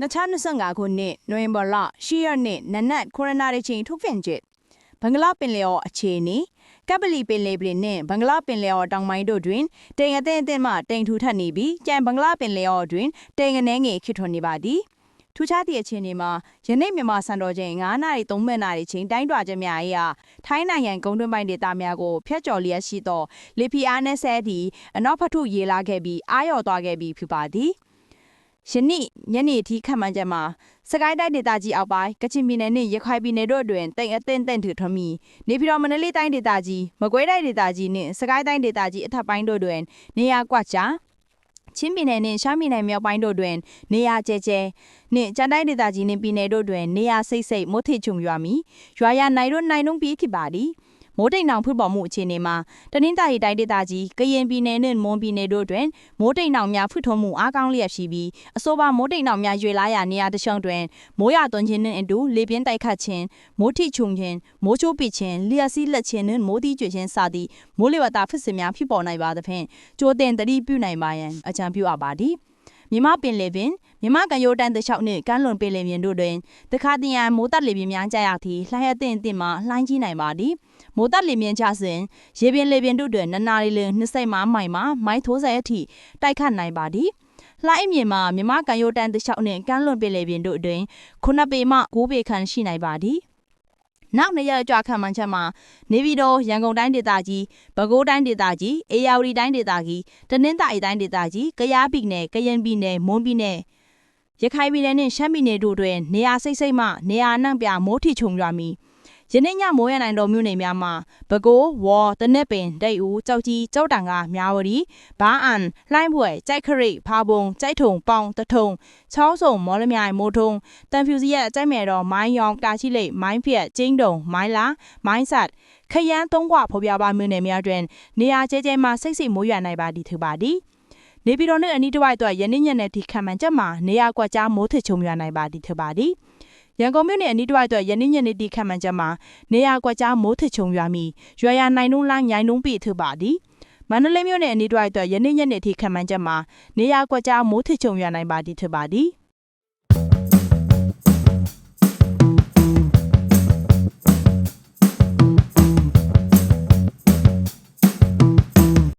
2025ခုနှစ်နိုဝင်ဘာလ10ရက်နေ့နနက်9:00နာရီချိန်ထုတ်ပြန်ချက်ဘင်္ဂလားပင်လယ်အော်အခြေအနေကပလီပင်လယ်ပြင်နဲ့ဘင်္ဂလားပင်လယ်အော်တောင်ပိုင်းတို့တွင်တိမ်အသင့်အသင့်မှတိမ်ထူထပ်နေပြီးကြံဘင်္ဂလားပင်လယ်အော်တွင်တိမ်ငနှဲငယ်ခိထွန်နေပါသည်ထူးခြားသည့်အခြေအနေမှာယနေ့မြန်မာစံတော်ချိန်9နာရီ3မိနစ်နာရီချိန်တိုင်းထွာချက်များအရာထိုင်းနိုင်ငံကုန်းတွင်းပိုင်းဒေသများကိုဖျက်ကျော်လျက်ရှိသောလေဖီအားနှဲဆဲသည့်အနောက်ဖက်ထုရေလာခဲ့ပြီးအာရော်သွားခဲ့ပြီးဖြစ်ပါသည် ယနေ့ညနေထိခန့်မှန်းချက်မှာစကိုင်းတိုင်းဒေသကြီးအောက်ပိုင်းကချင်ပြည်နယ်နှင့်ရခိုင်ပြည်နယ်တို့တွင်တိမ်အသင့်တင့်ထူထမီနေပြည်တော်မန္တလေးတိုင်းဒေသကြီးမကွေးတိုင်းဒေသကြီးနှင့်စကိုင်းတိုင်းဒေသကြီးအထက်ပိုင်းတို့တွင်နေရာကွက်ကြားချင်းပြည်နယ်နှင့်ရှမ်းပြည်နယ်မြောက်ပိုင်းတို့တွင်နေရာကျဲကျဲနှင့်ကြံတိုင်းဒေသကြီးနှင့်ပြည်နယ်တို့တွင်နေရာစိတ်စိတ်မိုးထစ်ချုံရွာမီရွာရနိုင်တို့နိုင်လုံးပြီးဖြစ်ပါသည် မိုးတိမ်နောင်ဖွပေါ်မှုအခြေအနေမှာတနင်္သာရီတိုင်းဒေသကြီးကရင်ပြည်နယ်နှင့်မွန်ပြည်နယ်တို့တွင်မိုးတိမ်နောင်များဖွထွန်းမှုအားကောင်းလျက်ရှိပြီးအဆိုပါမိုးတိမ်နောင်များရွေလာရာနေရာတစ်ချုံတွင်မိုးရသွန်းခြင်းနှင့်အတူလေပြင်းတိုက်ခတ်ခြင်းမိုးထိချုံခြင်းမိုးချိုးပစ်ခြင်းလျှက်စီးလက်ခြင်းနှင့်မိုးသီးကျွေခြင်းစသည့်မိုးလေဝသဖြစ်စဉ်များဖြစ်ပေါ်နိုင်ပါသဖြင့်ကြိုတင်သတိပြုနိုင်ပါရန်အကြံပြုအပ်ပါသည်မြမပင်လေပင် မြမကန်ရိုးတန်းတစ်လျှောက်နှင့်ကမ်းလွန်ပင်လယ်ပြင်တို့တွင်တခါတရံမိုးတက်လေပြင်းများကြာရသည်လှိုင်းအသင့်အသင့်မှလှိုင်းကြီးနိုင်ပါသည်မိုးတက်လေပြင်းကြစဉ်ရေပြင်လေပြင်တို့တွင်နနာရီလ25မိုင်မှမိုင်ထိုးဆယ်အထိတိုက်ခတ်နိုင်ပါသည်လှိုင်းအမြင့်မှာမြမကန်ရိုးတန်းတစ်လျှောက်နှင့်ကမ်းလွန်ပင်လယ်ပြင်တို့တွင်9ပေမှ9ပေခန့်ရှိနိုင်ပါသည်နောက်နှစ်ရက်အကြခန့်မှန်းချက်မှာနေပြည်တော်ရန်ကုန်တိုင်းဒေသကြီးပဲခူးတိုင်းဒေသကြီးအေရဝတီတိုင်းဒေသကြီးတနင်္သာရီတိုင်းဒေသကြီးကယားပြည်နယ်ကရင်ပြည်နယ်မွန်ပြည်နယ် ရခိုင်ပြည်နယ်နှင့်ရှမ်းပြည်နယ်တို့တွင်နေရာစိတ်စိတ်မှနေရာအနှံ့ပြမိုးထီချုံရွာမီယနေ့ညမိုးရနိုင်တော်မြို့နယ်များမှာပဲခူးဝေါ်တနက်ပင်ဒိတ်ဦးကြောက်ကြီးကြောက်တန်ကမြဝတီဘားအန်လှိုင်းဘွယ်ကြိုက်ခရိတ်ဖာပုံကြိုက်ထုံပေါင်တထုံချောင်းစုံမော်လမြိုင်မိုးထုံတန်ဖြူစီရဲ့ကြိုက်မယ်တော်မိုင်းယောင်တာချိလိတ်မိုင်းဖြက်ကျင်းတုံမိုင်းလာမိုင်းဆတ်ခရမ်းသုံးခွဖော်ပြပါမြို့နယ်များတွင်နေရာကျဲကျဲမှစိတ်စိတ်မိုးရွာနိုင်ပါသည်ထူပါသည် နေပြည်တော်နှင့်အနီးတစ်ဝိုက်အတွက်ယနေ့ညနေထိခံမှန်ချက်မှာနေရာကွက်ကြားမိုးထချုံရွာနိုင်ပါသည်ထပါသည်ရန်ကုန်မြို့နယ်အနီးတစ်ဝိုက်အတွက်ယနေ့ညနေထိခံမှန်ချက်မှာနေရာကွက်ကြားမိုးထချုံရွာမီရွာရနိုင်နှုံးလားညိုင်နှုံးပြီထပါသည်မန္တလေးမြို့နယ်အနီးတစ်ဝိုက်အတွက်ယနေ့ညနေထိခံမှန်ချက်မှာနေရာကွက်ကြားမိုးထချုံရွာနိုင်ပါသည်ထပါသည်